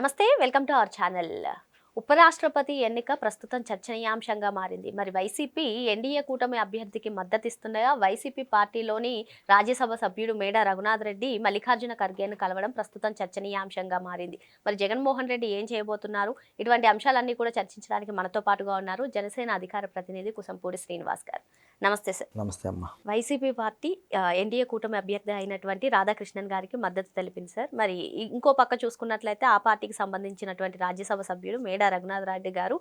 నమస్తే welcome to our channel. ఉపరాష్ట్రపతి ఎన్నిక ప్రస్తుతం చర్చనీయాంశంగా మారింది. మరి వైసీపీ ఎన్డీఏ కూటమి అభ్యర్థికి మద్దతు ఇస్తుండగా వైసీపీ పార్టీలోని రాజ్యసభ సభ్యుడు మేడ రఘునాథ్ రెడ్డి మల్లికార్జున ఖర్గేను కలవడం ప్రస్తుతం చర్చనీయాంశంగా మారింది. మరి జగన్మోహన్ రెడ్డి ఏం చేయబోతున్నారు? ఇటువంటి అంశాలన్నీ కూడా చర్చించడానికి మనతో పాటుగా ఉన్నారు జనసేన అధికార ప్రతినిధి కుసంపూడి శ్రీనివాస్ గారు. నమస్తే సార్. నమస్తే అమ్మ. వైసీపీ పార్టీ ఎన్డీఏ కూటమి అభ్యర్థి అయినటువంటి రాధాకృష్ణన్ గారికి మద్దతు తెలిపింది సార్. మరి ఇంకో పక్క చూసుకున్నట్లయితే ఆ పార్టీకి సంబంధించినటువంటి రాజ్యసభ సభ్యుడు మేడా రఘునాథ్ రెడ్డి గారు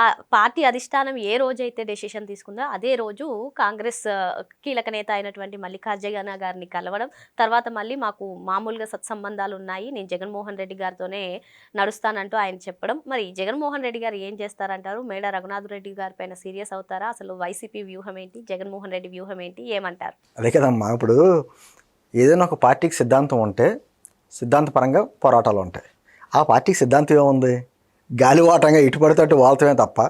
ఆ పార్టీ అధిష్టానం ఏ రోజైతే డెసిషన్ తీసుకుందో అదే రోజు కాంగ్రెస్ కీలక నేత అయినటువంటి మల్లికార్జున గారిని కలవడం తర్వాత మళ్ళీ మాకు మామూలుగా సత్సంబంధాలు ఉన్నాయి. నేను జగన్మోహన్ రెడ్డి గారితోనే నడుస్తానంటూ ఆయన చెప్పడం. మరి జగన్మోహన్ రెడ్డి గారు ఏం చేస్తారంటారు? మేడా రఘునాథ్ రెడ్డి గారి పైన సీరియస్ అవుతారా? అసలు వైసీపీ వ్యూహం ఏంటి? జగన్మోహన్ రెడ్డి వ్యూహం ఏంటి? ఏమంటారు? అదే కదమ్మా ఇప్పుడు ఏదైనా ఒక పార్టీకి సిద్ధాంతం ఉంటే సిద్ధాంతపరంగా పోరాటాలు ఉంటాయి. ఆ పార్టీకి సిద్ధాంతం ఏముంది? గాలివాటంగా ఇటు పడితే వాళ్తమే తప్ప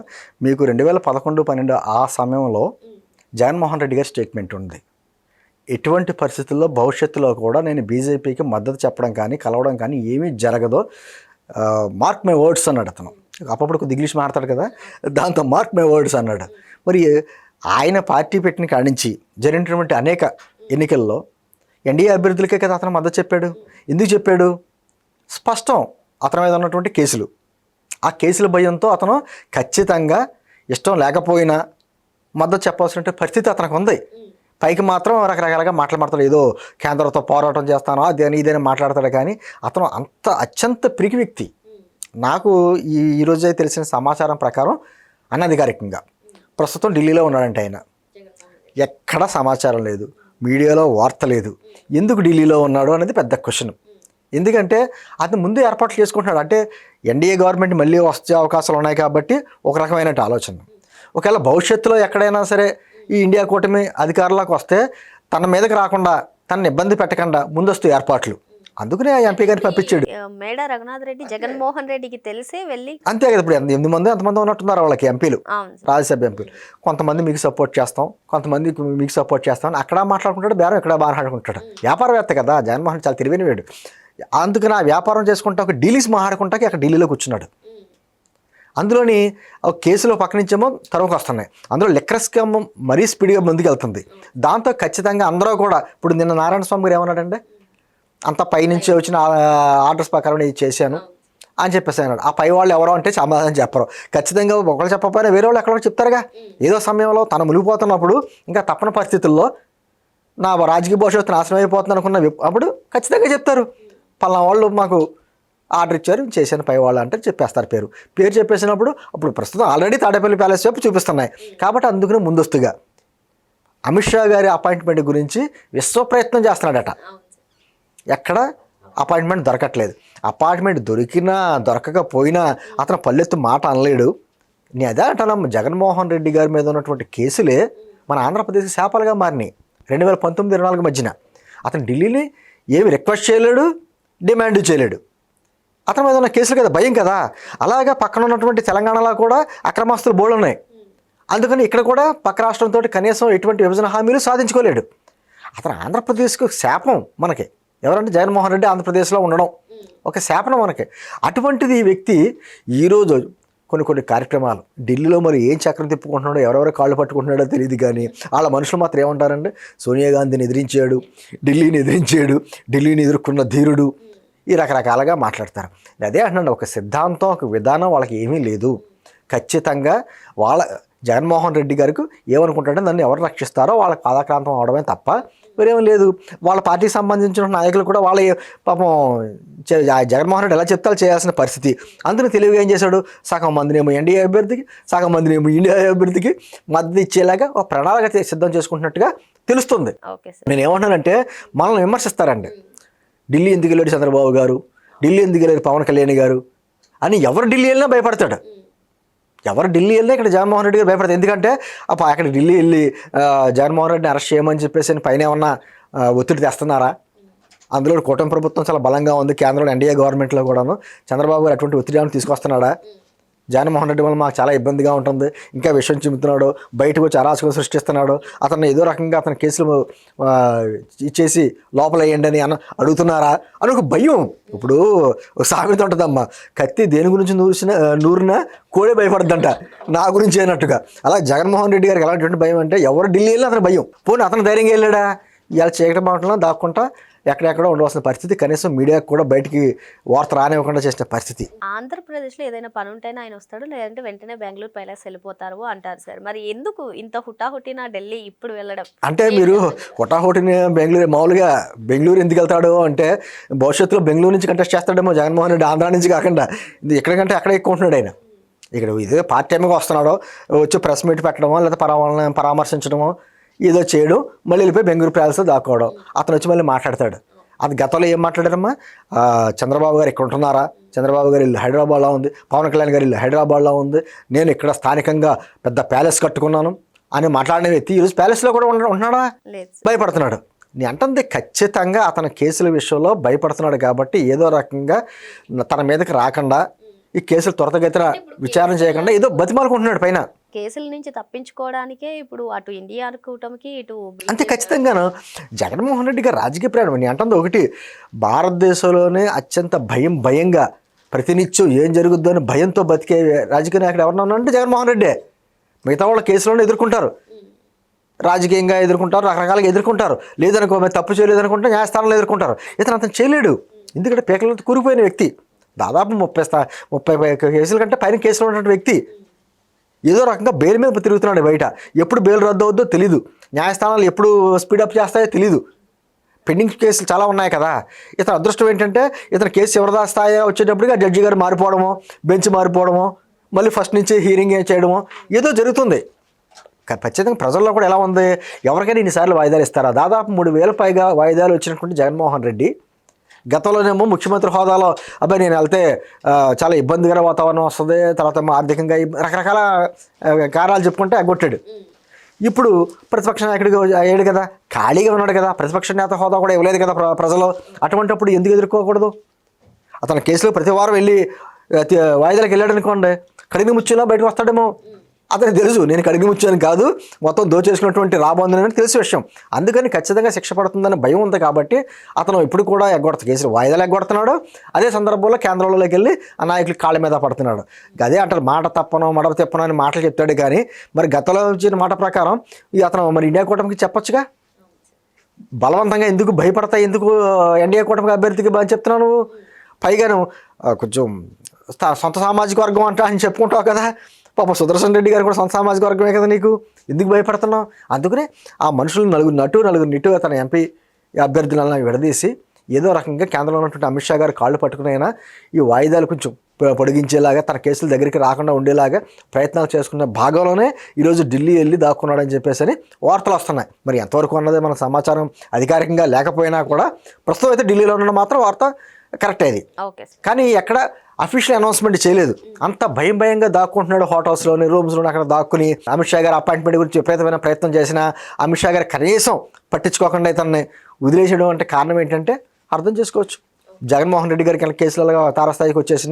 మీకు రెండు వేల పదకొండు పన్నెండు ఆ సమయంలో జగన్మోహన్ రెడ్డి గారి స్టేట్మెంట్ ఉంది. ఎటువంటి పరిస్థితుల్లో భవిష్యత్తులో కూడా నేను బీజేపీకి మద్దతు చెప్పడం కానీ కలవడం కానీ ఏమీ జరగదో. మార్క్ మై వర్డ్స్ అన్నాడు అతను అప్పుడప్పుడు కొద్ది ఇంగ్లీష్ మాట్లాడతాడు కదా? దాంతో మార్క్ మై వర్డ్స్ అన్నాడు. మరి ఆయన పార్టీ పెట్టిన కాడి నుంచి జరిగినటువంటి అనేక ఎన్నికల్లో ఎన్డీఏ అభ్యర్థులకే కదా అతను మద్దతు చెప్పాడు. ఎందుకు చెప్పాడు? స్పష్టం అతని మీద ఉన్నటువంటి కేసులు. ఆ కేసుల భయంతో అతను ఖచ్చితంగా ఇష్టం లేకపోయినా మద్దతు చెప్పాల్సిన పరిస్థితి అతనికి ఉంది. పైకి మాత్రం రకరకాలుగా మాట్లాడతాడు. ఏదో కేంద్రంతో పోరాటం చేస్తాను అదేని ఇదేని మాట్లాడతాడు కానీ అతను అంత అత్యంత పిరికి వ్యక్తి. నాకు ఈ ఈరోజే తెలిసిన సమాచారం ప్రకారం అనధికారికంగా ప్రస్తుతం ఢిల్లీలో ఉన్నాడంటే ఆయన. ఎక్కడ సమాచారం లేదు. మీడియాలో వార్త లేదు. ఎందుకు ఢిల్లీలో ఉన్నాడు అనేది పెద్ద క్వశ్చన్ ఎందుకంటే అతను ముందు ఏర్పాట్లు చేసుకుంటున్నాడు. అంటే ఎన్డీఏ గవర్నమెంట్ మళ్ళీ వచ్చే అవకాశాలు ఉన్నాయి కాబట్టి ఒక రకమైన ఆలోచన. ఒకవేళ భవిష్యత్తులో ఎక్కడైనా సరే ఈ ఇండియా కూటమి అధికారంలోకి వస్తే తన మీదకి రాకుండా తనని ఇబ్బంది పెట్టకుండా ముందస్తు ఏర్పాట్లు. అందుకనే ఆ ఎంపీ గారిని పంపించాడు. మేడా రఘునాథ్ రెడ్డి జగన్మోహన్ రెడ్డికి తెలిసే వెళ్ళి అంతే కదా ఇప్పుడు ఎనిమిది మంది ఎంతమంది ఉన్నట్టున్నారు వాళ్ళకి ఎంపీలు రాజ్యసభ ఎంపీలు. కొంతమంది మీకు సపోర్ట్ చేస్తాం కొంతమంది మీకు సపోర్ట్ చేస్తాం అక్కడ మాట్లాడుకుంటాడు బేరం ఇక్కడ మాట్లాడుకుంటాడు. వ్యాపారవేత్త కదా జగన్మోహన్ చాలా తెలివైన వేడు అందుకని ఆ వ్యాపారం చేసుకుంటా ఒక ఢిల్లీస్ మాట్లాడుకుంటాకి అక్కడ ఢిల్లీలో కూర్చున్నాడు. అందులోని ఒక కేసులో పక్క నుంచేమో తరువుకు వస్తున్నాయి. అందులో లిక్కర్ స్కామ్ మరీ స్పీడ్గా ముందుకు వెళ్తుంది దాంతో ఖచ్చితంగా అందరూ కూడా ఇప్పుడు నిన్న నారాయణ స్వామి గారు ఏమన్నాడంటే అంత పైనుంచి వచ్చిన ఆర్డర్స్ ప్రకారం నేను ఇది చేశాను అని చెప్పేసి అన్నాడు. ఆ పై వాళ్ళు ఎవరో అంటే సమాధానం చెప్పరు. ఖచ్చితంగా ఒకళ్ళు చెప్పకపోయినా వేరే వాళ్ళు ఎక్కడో చెప్తారుగా. ఏదో సమయంలో తను మునిగిపోతున్నప్పుడు ఇంకా తప్పని పరిస్థితుల్లో నా రాజకీయ భవిష్యత్తు నాశనం అయిపోతుంది అనుకున్న అప్పుడు ఖచ్చితంగా చెప్తారు. పలానా వాళ్ళు మాకు ఆర్డర్ ఇచ్చారు చేశాను పై వాళ్ళు అంటే చెప్పేస్తారు పేరు. పేరు చెప్పేసినప్పుడు అప్పుడు ప్రస్తుతం ఆల్రెడీ తాడేపల్లి ప్యాలెస్ వైపు చూపిస్తున్నాయి. కాబట్టి అందుకని ముందస్తుగా అమిత్ షా గారి అపాయింట్మెంట్ గురించి విశ్వ ప్రయత్నం చేస్తున్నాడట. ఎక్కడ అపాయింట్మెంట్ దొరకట్లేదు. అపాయింట్మెంట్ దొరికినా దొరకకపోయినా అతను పల్లెత్తు మాట అనలేడు. నేను అదే అంటాను జగన్మోహన్ రెడ్డి గారి మీద ఉన్నటువంటి కేసులే మన ఆంధ్రప్రదేశ్ శాపాలుగా మారినాయి. రెండు వేల పంతొమ్మిది ఇరవై నాలుగు మధ్యన అతను ఢిల్లీని ఏమి రిక్వెస్ట్ చేయలేడు డిమాండ్ చేయలేడు. అతని మీద ఉన్న కేసులు కదా భయం కదా. అలాగా పక్కన ఉన్నటువంటి తెలంగాణలో కూడా అక్రమాస్తులు బోర్డు ఉన్నాయి. అందుకని ఇక్కడ కూడా పక్క రాష్ట్రంతో కనీసం ఎటువంటి విభజన హామీలు సాధించుకోలేడు. అతను ఆంధ్రప్రదేశ్కు శాపం మనకి. ఎవరంటే జగన్మోహన్ రెడ్డి ఆంధ్రప్రదేశ్లో ఉండడం. ఒక శాపనం మనకి. అటువంటిది ఈ వ్యక్తి ఈరోజు కొన్ని కొన్ని కార్యక్రమాలు ఢిల్లీలో మరి ఏం చక్రం తిప్పుకుంటున్నాడో ఎవరెవరు కాళ్ళు పట్టుకుంటున్నాడో తెలియదు కానీ వాళ్ళ మనుషులు మాత్రం ఏమంటారంటే సోనియా గాంధీని ఎదిరించాడు ఢిల్లీని ఎదిరించాడు ఢిల్లీని ఎదుర్కొన్న ధీరుడు ఈ రకరకాలుగా మాట్లాడతారు. అదే అంటున్నాను ఒక సిద్ధాంతం ఒక విధానం వాళ్ళకి ఏమీ లేదు. ఖచ్చితంగా వాళ్ళ జగన్మోహన్ రెడ్డి గారికి ఏమనుకుంటాడో నన్ను ఎవరు రక్షిస్తారో వాళ్ళకి పాదక్రాంతం అవడమే తప్ప వేరేం లేదు. వాళ్ళ పార్టీకి సంబంధించిన నాయకులు కూడా వాళ్ళ పాపం జగన్మోహన్ రెడ్డి ఎలా చెప్తారో చేయాల్సిన పరిస్థితి. అందుకని తెలివిగా ఏం చేశాడు? సగం మందినేమో ఎన్డీఏ అభ్యర్థికి సగం మందినేమో ఇండియా అభ్యర్థికి మద్దతు ఇచ్చేలాగా ఒక ప్రణాళిక సిద్ధం చేసుకుంటున్నట్టుగా తెలుస్తుంది. నేను ఏమంటానంటే మనల్ని విమర్శిస్తారండి. ఢిల్లీ ఎందుకు వెళ్ళాడు చంద్రబాబు గారు? ఢిల్లీ ఎందుకు వెళ్ళారు పవన్ కళ్యాణ్ గారు? అని ఎవరు ఢిల్లీ వెళ్ళినా భయపడతాడు. ఎవరు ఢిల్లీ వెళ్ళినా ఇక్కడ జగన్మోహన్ రెడ్డి గారు భయపడతారు. ఎందుకంటే అక్కడ ఢిల్లీ వెళ్ళి జగన్మోహన్ రెడ్డిని అరెస్ట్ చేయమని చెప్పేసి పైన ఏమన్నా ఒత్తిడి తెస్తున్నారా? అందులో కూటమి ప్రభుత్వం చాలా బలంగా ఉంది. కేంద్రంలో ఎన్డీఏ గవర్నమెంట్లో కూడాను చంద్రబాబు గారు అటువంటి ఒత్తిడి ఏమైనా తీసుకొస్తున్నాడా? జగన్మోహన్ రెడ్డి వల్ల మాకు చాలా ఇబ్బందిగా ఉంటుంది. ఇంకా విషయం చెబుతున్నాడు. బయటకు వచ్చి అరాచకం సృష్టిస్తున్నాడు. అతను ఏదో రకంగా అతని కేసులు ఇచ్చేసి లోపలేయండి అని అన్న అడుగుతున్నారా? అని ఒక భయం. ఇప్పుడు సామెత ఉంటుందమ్మా. కత్తి దేని గురించి నూరిసిన నూరినా కోడే భయపడద్దంట. నా గురించి అయినట్టుగా. అలా జగన్మోహన్ రెడ్డి గారికి ఎలాంటి భయం అంటే ఎవరు ఢిల్లీ వెళ్ళినా అతను భయం. పోనీ అతను ధైర్యంగా వెళ్ళాడా? ఇవాళ చీకటి బాగుంటున్నా దాక్కుంటా ఎక్కడెక్కడో ఉండవలసిన పరిస్థితి. కనీసం మీడియాకు కూడా బయటికి వార్త రానివ్వకుండా చేసిన పరిస్థితి. ఆంధ్రప్రదేశ్లో ఏదైనా పని ఉంటేనే ఆయన వస్తాడు లేదంటే వెంటనే బెంగళూరు పైలాస్ వెళ్ళిపోతారు అంటారు సార్. మరి ఎందుకు ఇంత హుటాహుటిన ఢిల్లీ ఇప్పుడు వెళ్ళడం? అంటే మీరు హుటాహుటిని బెంగళూరు మామూలుగా బెంగళూరు ఎందుకు వెళ్తాడు అంటే భవిష్యత్తులో బెంగళూరు నుంచి కంటెస్ట్ చేస్తాడేమో జగన్మోహన్ రెడ్డి ఆంధ్ర నుంచి కాకుండా. ఎక్కడికంటే అక్కడ ఎక్కువ ఉంటున్నాడు ఆయన. ఇక్కడ ఇదే పార్ట్ టైంగా వస్తున్నాడో వచ్చి ప్రెస్ మీట్ పెట్టడమో లేదా పరామర్శ పరామర్శించడమో ఏదో చేయడం మళ్ళీ వెళ్ళిపోయి బెంగళూరు ప్యాలెస్ దాక్కోవడం. అతను వచ్చి మళ్ళీ మాట్లాడతాడు. అది గతంలో ఏం మాట్లాడారమ్మా? చంద్రబాబు గారు ఇక్కడ ఉంటున్నారా చంద్రబాబు గారి ఇల్లు హైదరాబాద్లో ఉంది. పవన్ కళ్యాణ్ గారి ఇల్లు హైదరాబాద్లో ఉంది. నేను ఇక్కడ స్థానికంగా పెద్ద ప్యాలెస్ కట్టుకున్నాను అని మాట్లాడిన వ్యక్తి ఈరోజు ప్యాలెస్లో కూడా ఉంటున్నాడా. భయపడుతున్నాడు. నేను అంటుంది ఖచ్చితంగా అతని కేసుల విషయంలో భయపడుతున్నాడు కాబట్టి ఏదో రకంగా తన మీదకి రాకుండా ఈ కేసులు త్వరతగతిన విచారణ చేయకుండా ఏదో బతిమాలుకుంటున్నాడు పైన. కేసుల నుంచి తప్పించుకోవడానికే ఇప్పుడు అటు ఇండియా కూటమికి ఇటు అంతే ఖచ్చితంగాను. జగన్మోహన్ రెడ్డి గారు రాజకీయ ప్రయాణం నేను అంటుంది ఒకటి భారతదేశంలోనే అత్యంత భయం భయంగా ప్రతినిత్యం ఏం జరుగుద్దో అని భయంతో బతికే రాజకీయ నాయకుడు ఎవరన్నా అంటే జగన్మోహన్ రెడ్డే. మిగతా వాళ్ళ కేసులను ఎదుర్కొంటారు. రాజకీయంగా ఎదుర్కొంటారు రకరకాలుగా ఎదుర్కొంటారు. లేదనుకో మేము తప్పు చేయలేదనుకుంటే న్యాయస్థానంలో ఎదుర్కొంటారు. ఇతను అతను చేయలేడు. ఎందుకంటే పేకలతో కూరిపోయిన వ్యక్తి దాదాపు ముప్పై స్థా ముప్పై కేసుల కంటే పైన కేసులు ఉన్నటువంటి వ్యక్తి. ఏదో రకంగా బెయిల్ మీద తిరుగుతున్నాడు బయట. ఎప్పుడు బెయిల్ రద్దు అవుద్దో తెలీదు. న్యాయస్థానాలు ఎప్పుడు స్పీడప్ చేస్తాయో తెలీదు. పెండింగ్ కేసులు చాలా ఉన్నాయి కదా. ఇతని అదృష్టం ఏంటంటే ఇతని కేసు ఎవరిదా స్థాయి వచ్చేటప్పటికి జడ్జి గారు మారిపోవడమో బెంచ్ మారిపోవడమో మళ్ళీ ఫస్ట్ నుంచి హీరింగ్ చేయడమో ఏదో జరుగుతుంది. కానీ ఖచ్చితంగా ప్రజల్లో కూడా ఎలా ఉంది? ఎవరికైనా ఇన్నిసార్లు వాయిదాలు ఇస్తారా? దాదాపు మూడు వేల పైగా వాయిదాలు వచ్చినటువంటి జగన్మోహన్ రెడ్డి గతంలోనేమో ముఖ్యమంత్రి హోదాలో అబ్బాయి నేను వెళ్తే చాలా ఇబ్బందికర వాతావరణం వస్తుంది తర్వాత ఆర్థికంగా రకరకాల కారణాలు చెప్పుకుంటే ఎగ్గొట్టాడు. ఇప్పుడు ప్రతిపక్ష నాయకుడిగా అయ్యాడు కదా ఖాళీగా ఉన్నాడు కదా ప్రతిపక్ష నేత హోదా కూడా ఇవ్వలేదు కదా ప్ర- ప్రజలు. అటువంటిప్పుడు ఎందుకు ఎదుర్కోకూడదు? అతని కేసులో ప్రతి వారం వెళ్ళి వాయిదాలకు వెళ్ళాడు అనుకోండి కడిగి ముచ్చులా బయటకు వస్తాడేమో. అతనికి తెలుసు నేను కడిగి ముచ్చాను కాదు మొత్తం దోచేసుకున్నటువంటి రాబోందని తెలిసి విషయం. అందుకని ఖచ్చితంగా శిక్ష పడుతుందని భయం ఉంది కాబట్టి అతను ఇప్పుడు కూడా ఎగ్గొడత కేసులు వాయిదాలు ఎగ్గొడుతున్నాడు. అదే సందర్భంలో కేంద్రంలోకి వెళ్ళి ఆ నాయకులు కాళ్ళ మీద పడుతున్నాడు. అదే అంటారు మాట తప్పను మడవ తిప్పను అని మాటలు చెప్తాడు కానీ మరి గతంలో వచ్చిన మాట ప్రకారం ఈ అతను మరి ఇండియా కూటమికి చెప్పొచ్చుగా? బలవంతంగా ఎందుకు భయపడతాయి ఎందుకు ఎన్డీఏ కూటమికి అభ్యర్థికి బాగా చెప్తున్నాను పైగాను కొంచెం సొంత సామాజిక వర్గం అంట అని చెప్పుకుంటావు కదా. పాప సుదర్శన్ రెడ్డి గారు కూడా సొంత సామాజిక వర్గమే కదా నీకు? ఎందుకు భయపడుతున్నావు? అందుకనే ఆ మనుషులు నలుగురు నటు నలుగురు నిటు తన ఎంపీ అభ్యర్థులను విడదీసి ఏదో రకంగా కేంద్రంలో ఉన్నటువంటి అమిత్ షా గారు కాళ్ళు పట్టుకునైనా ఈ వాయిదాలు కొంచెం పొడిగించేలాగా తన కేసుల దగ్గరికి రాకుండా ఉండేలాగా ప్రయత్నాలు చేసుకున్న భాగంలోనే ఈరోజు ఢిల్లీ వెళ్ళి దాక్కున్నాడని చెప్పేసి అని వార్తలు వస్తున్నాయి. మరి ఎంతవరకు అన్నది మన సమాచారం అధికారికంగా లేకపోయినా కూడా ప్రస్తుతం అయితే ఢిల్లీలో ఉన్న మాత్రం వార్త కరెక్ట్ సార్. కానీ ఎక్కడ అఫీషియల్ అనౌన్స్మెంట్ చేయలేదు. అంత భయం భయంగా దాక్కుంటున్నాడు హోటల్స్లోని రూమ్స్లోని అక్కడ దాక్కుని అమిత్ షా గారి అపాయింట్మెంట్ గురించి విపరీతమైన ప్రయత్నం చేసిన అమిత్ షా గారు కనీసం పట్టించుకోకుండా ఇతన్ని వదిలేసేయడం అంటే కారణం ఏంటంటే అర్థం చేసుకోవచ్చు. జగన్మోహన్ రెడ్డి గారికి ఇలా కేసులలో తారస్థాయికి వచ్చేసి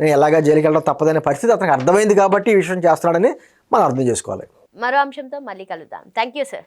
నేను ఎలాగా జైలుకి వెళ్ళడం తప్పదనే పరిస్థితి అతనికి అర్థమైంది కాబట్టి ఈ విషయం చేస్తున్నాడని మనం అర్థం చేసుకోవాలి. మరో అంశంతో మళ్ళీ కలుద్దాం. Thank you sir